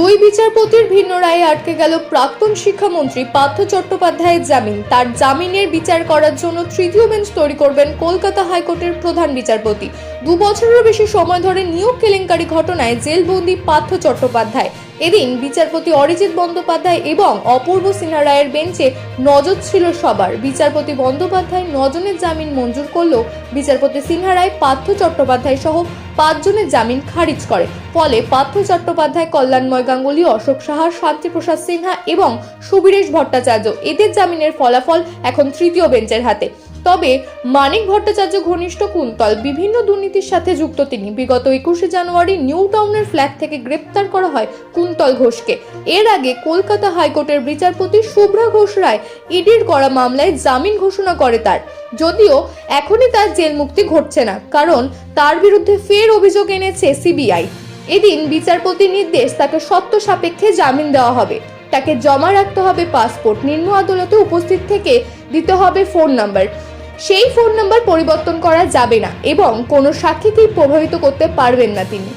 দুই বিচারপতির ভিন্ন রায়ে আটকে গেল প্রাক্তন শিক্ষামন্ত্রী পার্থ চট্টোপাধ্যায়ের জামিন। তার জামিনের বিচার করার জন্য তৃতীয় বেঞ্চ তৈরি করবেন কলকাতা হাইকোর্টের প্রধান বিচারপতি। দু বছরেরও বেশি সময় ধরে নিয়োগ কেলেঙ্কারি ঘটনায় জেলবন্দি পার্থ চট্টোপাধ্যায়। এদিন বিচারপতি অরিজিৎ বন্দ্যোপাধ্যায় এবং অপূর্ব সিনহা রায়ের বেঞ্চে নজর ছিল সবার। বিচারপতি বন্দ্যোপাধ্যায় নজনের জামিন মঞ্জুর করলেও বিচারপতি সিনহা রায়, পার্থ চট্টোপাধ্যায় সহ পাঁচজনের জামিন খারিজ করে। ফলে পার্থ চট্টোপাধ্যায় কল্যাণময় গাঙ্গুলি অশোক সাহা, শান্তিপ্রসাদ সিনহা এবং সুবীরেশ ভট্টাচার্য এদের জামিনের ফলাফল এখন তৃতীয় বেঞ্চের হাতে। তবে মানিক ভট্টাচার্য ঘনিষ্ঠ কুন্তল, বিভিন্ন দুর্নীতির সাথে যুক্ত তিনি। বিগত একুশে জানুয়ারি নিউ টাউনের ফ্ল্যাট থেকে গ্রেপ্তার করা হয় কুন্তল ঘোষকে। এর আগে কলকাতা হাইকোর্টের বিচারপতি শুভ্রা ঘোষ রায় ইডির করা মামলায় জামিন ঘোষণা করে তার। যদিও এখনই তার জেল মুক্তি ঘটছে না, কারণ তার বিরুদ্ধে ফের অভিযোগ এনেছে সিবিআই। এদিন বিচারপতির নির্দেশ তাকে সত্য সাপেক্ষে জামিন দেওয়া হবে। তাকে জমা রাখতে হবে পাসপোর্ট। নিম্ন আদালতে উপস্থিত থেকে দিতে হবে ফোন নাম্বার। সেই ফোন নাম্বার পরিবর্তন করা যাবে না এবং কোনো সাক্ষীকেই প্রভাবিত করতে পারবেন না তিনি।